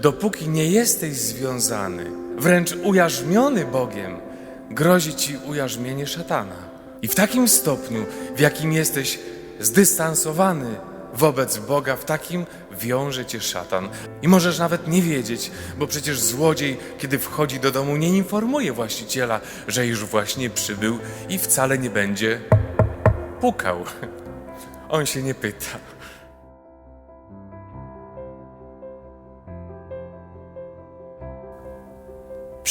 dopóki nie jesteś związany, wręcz ujarzmiony Bogiem, grozi ci ujarzmienie szatana. I w takim stopniu, w jakim jesteś zdystansowany wobec Boga, w takim wiąże cię szatan. I możesz nawet nie wiedzieć, bo przecież złodziej, kiedy wchodzi do domu, nie informuje właściciela, że już właśnie przybył i wcale nie będzie pukał. On się nie pyta.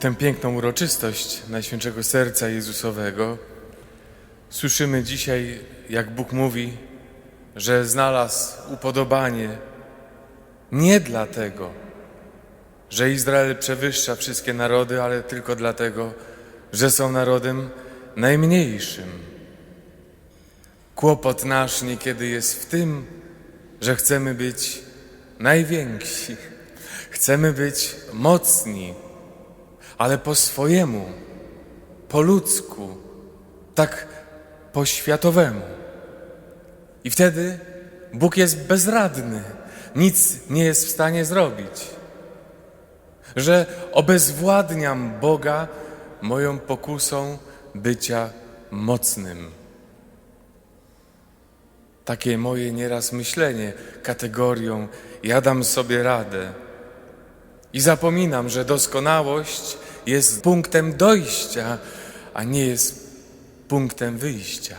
Tę piękną uroczystość Najświętszego Serca Jezusowego. Słyszymy dzisiaj, jak Bóg mówi, że znalazł upodobanie nie dlatego, że Izrael przewyższa wszystkie narody, ale tylko dlatego, że są narodem najmniejszym. Kłopot nasz niekiedy jest w tym, że chcemy być najwięksi, chcemy być mocni, ale po swojemu, po ludzku, tak po światowemu. I wtedy Bóg jest bezradny, nic nie jest w stanie zrobić. Że obezwładniam Boga moją pokusą bycia mocnym. Takie moje nieraz myślenie kategorią ja dam sobie radę. I zapominam, że doskonałość jest punktem dojścia, a nie jest punktem wyjścia.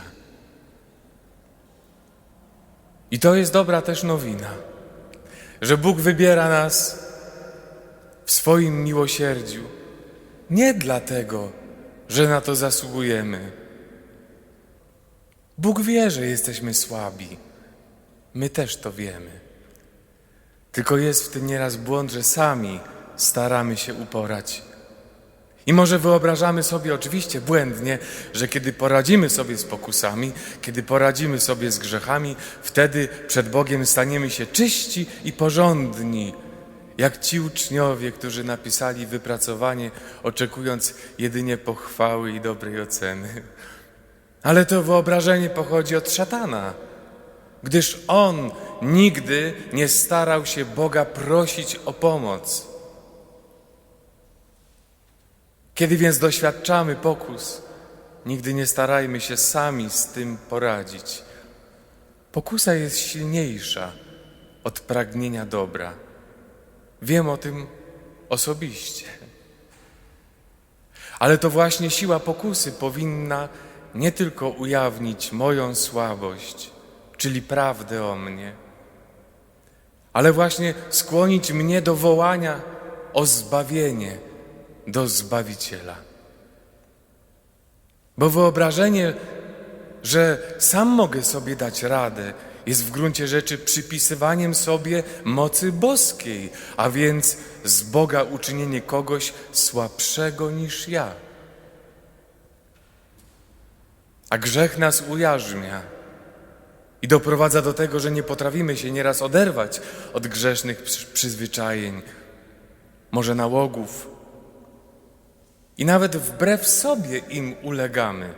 I to jest dobra też nowina, że Bóg wybiera nas w swoim miłosierdziu nie dlatego, że na to zasługujemy. Bóg wie, że jesteśmy słabi. My też to wiemy. Tylko jest w tym nieraz błąd, że sami staramy się uporać. I może wyobrażamy sobie oczywiście błędnie, że kiedy poradzimy sobie z pokusami, kiedy poradzimy sobie z grzechami, wtedy przed Bogiem staniemy się czyści i porządni, jak ci uczniowie, którzy napisali wypracowanie, oczekując jedynie pochwały i dobrej oceny. Ale to wyobrażenie pochodzi od szatana gdyż on nigdy nie starał się Boga prosić o pomoc. Kiedy więc doświadczamy pokus, nigdy nie starajmy się sami z tym poradzić. Pokusa jest silniejsza od pragnienia dobra. Wiem o tym osobiście. Ale to właśnie siła pokusy powinna nie tylko ujawnić moją słabość, czyli prawdę o mnie, ale właśnie skłonić mnie do wołania o zbawienie do Zbawiciela. Bo wyobrażenie, że sam mogę sobie dać radę, jest w gruncie rzeczy przypisywaniem sobie mocy boskiej, a więc z Boga uczynienie kogoś słabszego niż ja. A grzech nas ujarzmia i doprowadza do tego, że nie potrafimy się nieraz oderwać od grzesznych przy- przyzwyczajeń, może nałogów. I nawet wbrew sobie im ulegamy.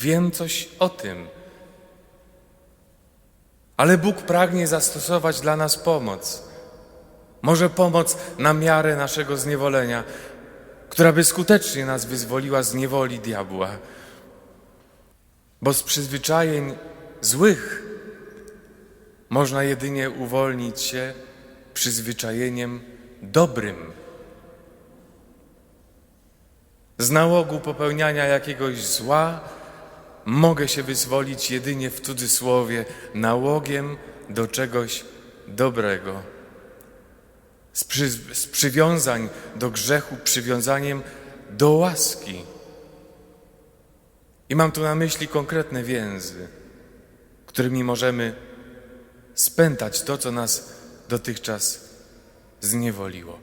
Wiem coś o tym. Ale Bóg pragnie zastosować dla nas pomoc. Może pomoc na miarę naszego zniewolenia, która by skutecznie nas wyzwoliła z niewoli diabła. Bo z przyzwyczajeń złych można jedynie uwolnić się przyzwyczajeniem dobrym. Z nałogu popełniania jakiegoś zła mogę się wyzwolić jedynie w cudzysłowie nałogiem do czegoś dobrego. Z, przy, z przywiązań do grzechu, przywiązaniem do łaski. I mam tu na myśli konkretne więzy, którymi możemy spętać to, co nas dotychczas zniewoliło.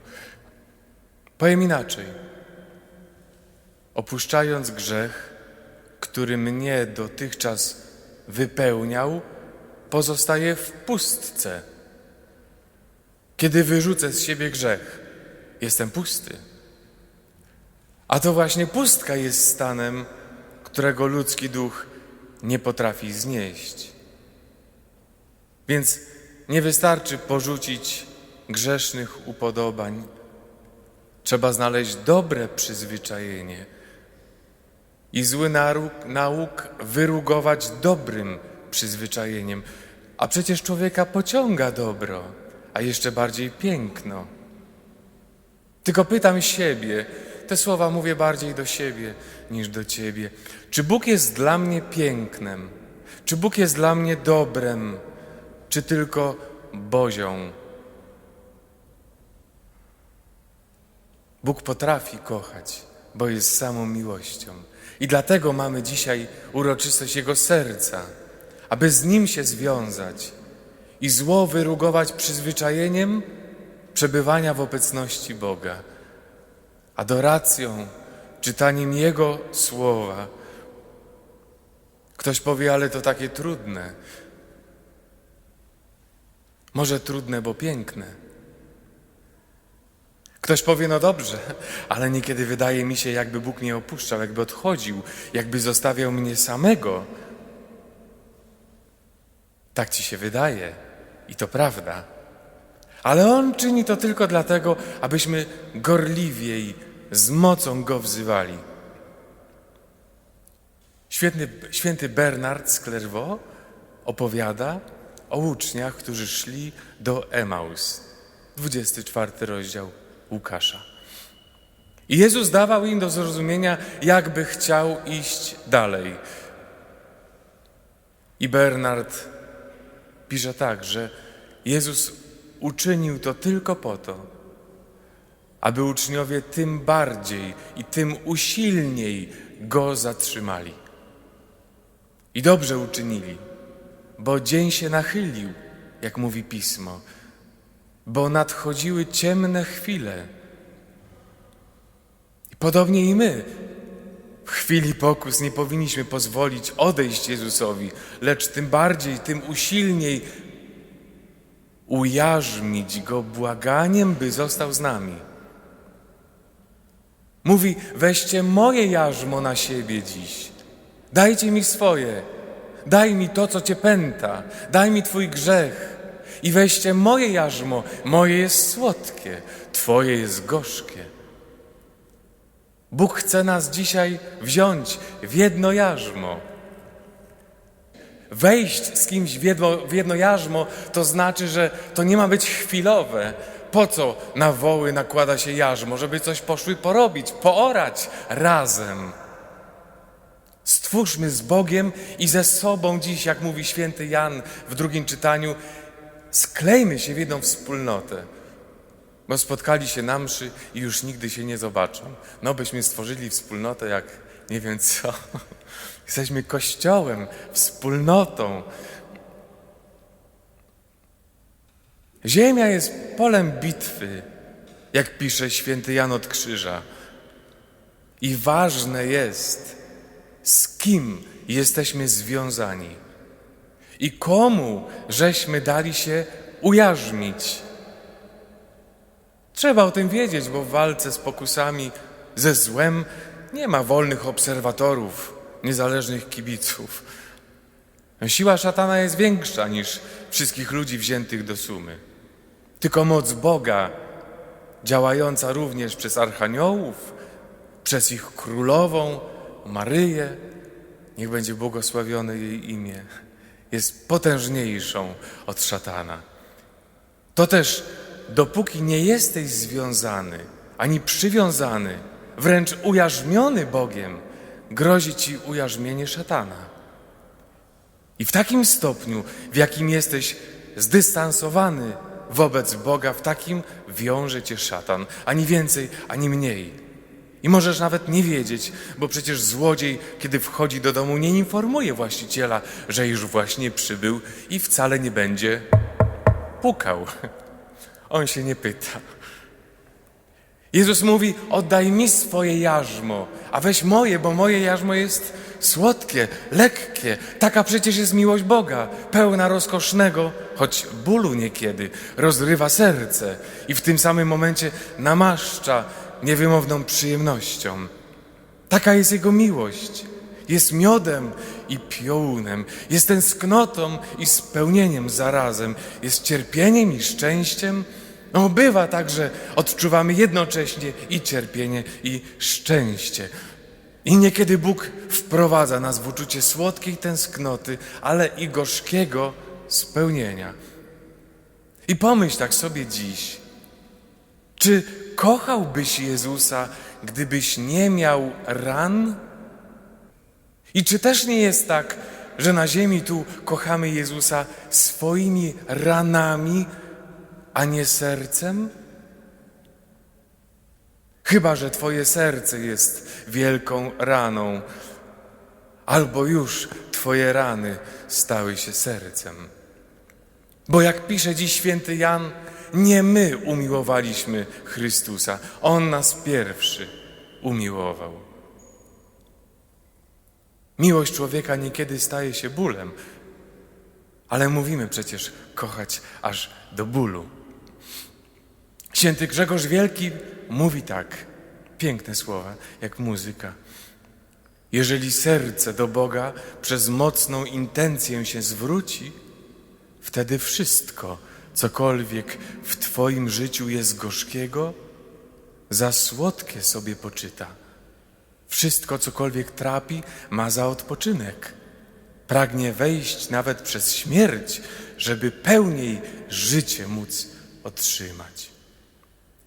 Powiem inaczej. Opuszczając grzech, który mnie dotychczas wypełniał, pozostaje w pustce. Kiedy wyrzucę z siebie grzech, jestem pusty. A to właśnie pustka jest stanem, którego ludzki duch nie potrafi znieść. Więc nie wystarczy porzucić grzesznych upodobań. Trzeba znaleźć dobre przyzwyczajenie i zły nauk, wyrugować dobrym przyzwyczajeniem. A przecież człowieka pociąga dobro, a jeszcze bardziej piękno. Tylko pytam siebie, te słowa mówię bardziej do siebie niż do ciebie. Czy Bóg jest dla mnie pięknem? Czy Bóg jest dla mnie dobrem? Czy tylko bozią? Bóg potrafi kochać, bo jest samą miłością. I dlatego mamy dzisiaj uroczystość Jego serca, aby z Nim się związać i zło wyrugować przyzwyczajeniem przebywania w obecności Boga, adoracją, czytaniem Jego słowa. Ktoś powie, ale to takie trudne. Może trudne, bo piękne. Ktoś powie, no dobrze, ale niekiedy wydaje mi się, jakby Bóg mnie opuszczał, jakby odchodził, jakby zostawiał mnie samego. Tak ci się wydaje i to prawda. Ale On czyni to tylko dlatego, abyśmy gorliwiej, z mocą Go wzywali. Święty, święty Bernard z Clairvaux opowiada o uczniach, którzy szli do Emaus. 24 rozdział Łukasza. I Jezus dawał im do zrozumienia, jakby chciał iść dalej. I Bernard pisze tak, że Jezus uczynił to tylko po to, aby uczniowie tym bardziej i tym usilniej go zatrzymali. I dobrze uczynili, bo dzień się nachylił, jak mówi pismo, bo nadchodziły ciemne chwile. Podobnie i my w chwili pokus nie powinniśmy pozwolić odejść Jezusowi, lecz tym bardziej, tym usilniej ujarzmić Go błaganiem, by został z nami. Mówi, weźcie moje jarzmo na siebie dziś. Dajcie mi swoje. Daj mi to, co cię pęta. Daj mi twój grzech. I weźcie moje jarzmo. Moje jest słodkie, twoje jest gorzkie. Bóg chce nas dzisiaj wziąć w jedno jarzmo. Wejść z kimś w jedno, w jedno jarzmo to znaczy, że to nie ma być chwilowe. Po co na woły nakłada się jarzmo? Żeby coś poszły porobić, poorać razem. Stwórzmy z Bogiem i ze sobą dziś, jak mówi święty Jan w drugim czytaniu, sklejmy się w jedną wspólnotę. Bo spotkali się na mszy i już nigdy się nie zobaczą. No byśmy stworzyli wspólnotę jak nie wiem co. Jesteśmy kościołem, wspólnotą. Ziemia jest polem bitwy, jak pisze święty Jan od Krzyża. I ważne jest, z kim jesteśmy związani i komu żeśmy dali się ujarzmić. Trzeba o tym wiedzieć, bo w walce z pokusami, ze złem nie ma wolnych obserwatorów, niezależnych kibiców. Siła szatana jest większa niż wszystkich ludzi wziętych do sumy. Tylko moc Boga, działająca również przez archaniołów, przez ich królową, Maryję, niech będzie błogosławione jej imię, jest potężniejszą od szatana. To też dopóki nie jesteś związany ani przywiązany, wręcz ujarzmiony Bogiem, grozi ci ujarzmienie szatana. I w takim stopniu, w jakim jesteś zdystansowany wobec Boga, w takim wiąże cię szatan, ani więcej, ani mniej. I możesz nawet nie wiedzieć, bo przecież złodziej, kiedy wchodzi do domu, nie informuje właściciela, że już właśnie przybył i wcale nie będzie pukał. On się nie pyta. Jezus mówi: Oddaj mi swoje jarzmo, a weź moje, bo moje jarzmo jest słodkie, lekkie. Taka przecież jest miłość Boga, pełna rozkosznego, choć bólu niekiedy, rozrywa serce i w tym samym momencie namaszcza niewymowną przyjemnością. Taka jest Jego miłość. Jest miodem i piołunem, jest tęsknotą i spełnieniem zarazem, jest cierpieniem i szczęściem. No, bywa tak, że odczuwamy jednocześnie i cierpienie, i szczęście. I niekiedy Bóg wprowadza nas w uczucie słodkiej tęsknoty, ale i gorzkiego spełnienia. I pomyśl tak sobie dziś, czy kochałbyś Jezusa, gdybyś nie miał ran? I czy też nie jest tak, że na ziemi tu kochamy Jezusa swoimi ranami, a nie sercem? Chyba, że Twoje serce jest wielką raną, albo już Twoje rany stały się sercem. Bo jak pisze dziś święty Jan, nie my umiłowaliśmy Chrystusa, On nas pierwszy umiłował. Miłość człowieka niekiedy staje się bólem, ale mówimy przecież kochać aż do bólu. Święty Grzegorz Wielki mówi tak, piękne słowa, jak muzyka. Jeżeli serce do Boga przez mocną intencję się zwróci, wtedy wszystko, cokolwiek w Twoim życiu jest gorzkiego, za słodkie sobie poczyta. Wszystko, cokolwiek trapi, ma za odpoczynek. Pragnie wejść nawet przez śmierć, żeby pełniej życie móc otrzymać.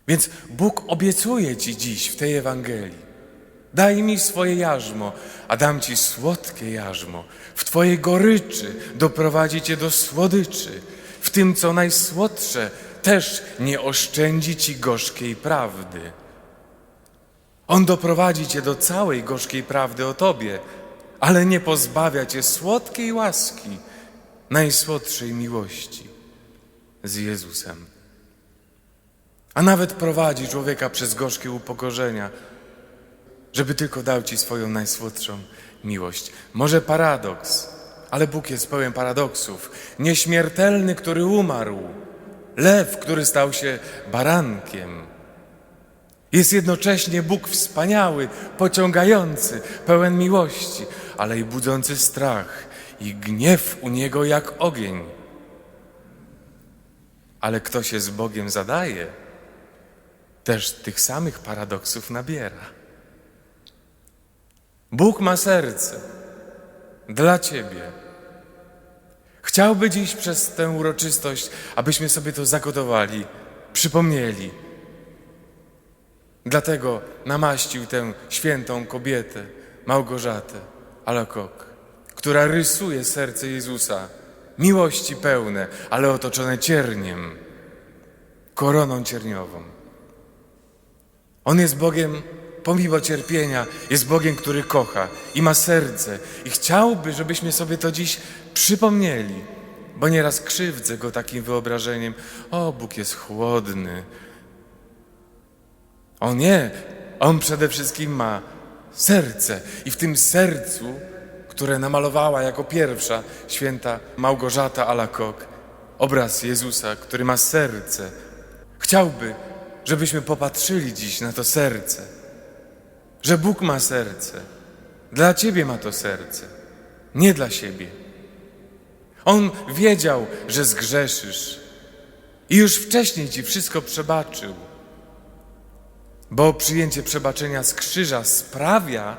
Więc Bóg obiecuje Ci dziś w tej Ewangelii. Daj mi swoje jarzmo, a dam Ci słodkie jarzmo. W Twojej goryczy doprowadzi Cię do słodyczy. W tym, co najsłodsze, też nie oszczędzi Ci gorzkiej prawdy. On doprowadzi Cię do całej gorzkiej prawdy o Tobie, ale nie pozbawia Cię słodkiej łaski, najsłodszej miłości z Jezusem. A nawet prowadzi człowieka przez gorzkie upokorzenia, żeby tylko dał Ci swoją najsłodszą miłość. Może paradoks, ale Bóg jest pełen paradoksów. Nieśmiertelny, który umarł, lew, który stał się barankiem. Jest jednocześnie Bóg wspaniały, pociągający, pełen miłości, ale i budzący strach i gniew u Niego jak ogień. Ale kto się z Bogiem zadaje, też tych samych paradoksów nabiera. Bóg ma serce dla Ciebie. Chciałby dziś przez tę uroczystość, abyśmy sobie to zagotowali, przypomnieli. Dlatego namaścił tę świętą kobietę, Małgorzatę Alakok, która rysuje serce Jezusa, miłości pełne, ale otoczone cierniem, koroną cierniową. On jest Bogiem pomimo cierpienia, jest Bogiem, który kocha i ma serce. I chciałby, żebyśmy sobie to dziś przypomnieli, bo nieraz krzywdzę go takim wyobrażeniem: O, Bóg jest chłodny. O nie, on przede wszystkim ma serce, i w tym sercu, które namalowała jako pierwsza święta Małgorzata Alakok, obraz Jezusa, który ma serce. Chciałby, żebyśmy popatrzyli dziś na to serce, że Bóg ma serce. Dla Ciebie ma to serce, nie dla siebie. On wiedział, że zgrzeszysz i już wcześniej Ci wszystko przebaczył, bo przyjęcie przebaczenia z krzyża sprawia,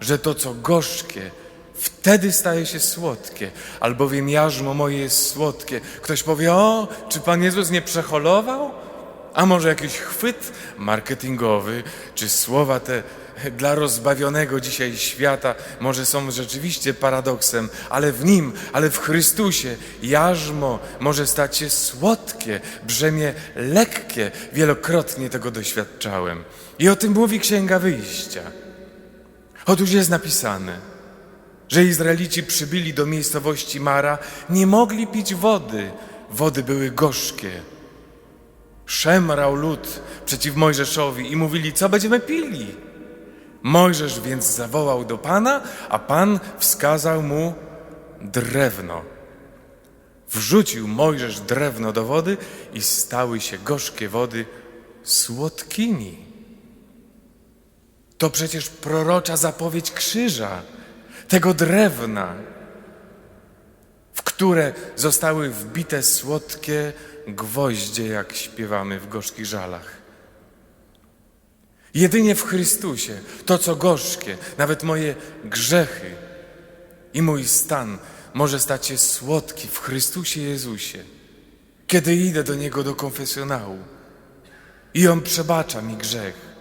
że to, co gorzkie, wtedy staje się słodkie, albowiem jarzmo moje jest słodkie. Ktoś powie, o, czy Pan Jezus nie przeholował? A może jakiś chwyt marketingowy, czy słowa te dla rozbawionego dzisiaj świata może są rzeczywiście paradoksem, ale w Nim, ale w Chrystusie jarzmo może stać się słodkie, brzemię lekkie. Wielokrotnie tego doświadczałem. I o tym mówi Księga Wyjścia. Otóż jest napisane, że Izraelici przybyli do miejscowości Mara, nie mogli pić wody, wody były gorzkie. Szemrał lud przeciw Mojżeszowi i mówili, co będziemy pili? Mojżesz więc zawołał do Pana, a Pan wskazał mu drewno. Wrzucił Mojżesz drewno do wody i stały się gorzkie wody słodkimi. To przecież prorocza zapowiedź krzyża, tego drewna, w które zostały wbite słodkie gwoździe, jak śpiewamy w gorzkich żalach. Jedynie w Chrystusie to, co gorzkie, nawet moje grzechy i mój stan może stać się słodki w Chrystusie Jezusie, kiedy idę do Niego do konfesjonału i On przebacza mi grzech.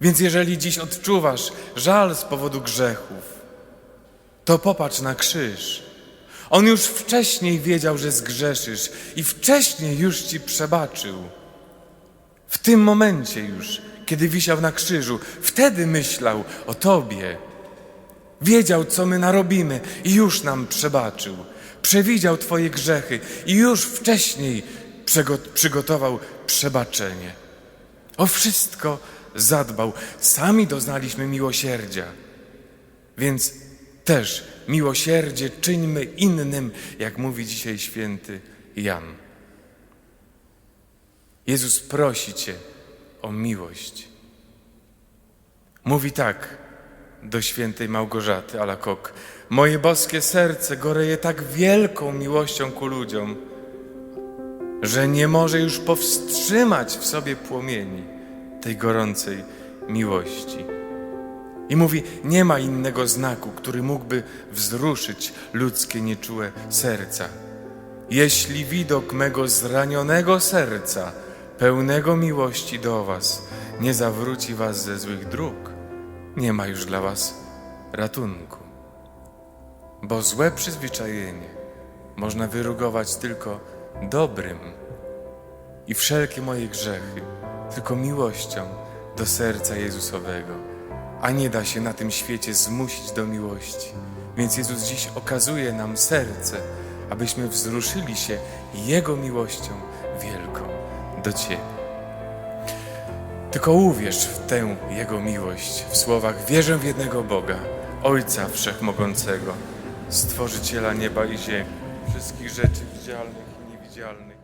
Więc jeżeli dziś odczuwasz żal z powodu grzechów, to popatrz na krzyż. On już wcześniej wiedział, że zgrzeszysz i wcześniej już ci przebaczył. W tym momencie już, kiedy wisiał na krzyżu, wtedy myślał o Tobie. Wiedział, co my narobimy i już nam przebaczył. Przewidział Twoje grzechy i już wcześniej przygotował przebaczenie. O wszystko zadbał. Sami doznaliśmy miłosierdzia. Więc też miłosierdzie czyńmy innym, jak mówi dzisiaj święty Jan. Jezus prosi Cię o miłość. Mówi tak do świętej Małgorzaty Alakok. Moje boskie serce goreje tak wielką miłością ku ludziom, że nie może już powstrzymać w sobie płomieni tej gorącej miłości. I mówi, nie ma innego znaku, który mógłby wzruszyć ludzkie nieczułe serca. Jeśli widok mego zranionego serca, pełnego miłości do Was, nie zawróci Was ze złych dróg, nie ma już dla Was ratunku. Bo złe przyzwyczajenie można wyrugować tylko dobrym i wszelkie moje grzechy tylko miłością do serca Jezusowego, a nie da się na tym świecie zmusić do miłości. Więc Jezus dziś okazuje nam serce, abyśmy wzruszyli się Jego miłością wielką do Ciebie. Tylko uwierz w tę Jego miłość w słowach wierzę w jednego Boga, Ojca Wszechmogącego, Stworzyciela nieba i ziemi, wszystkich rzeczy widzialnych i niewidzialnych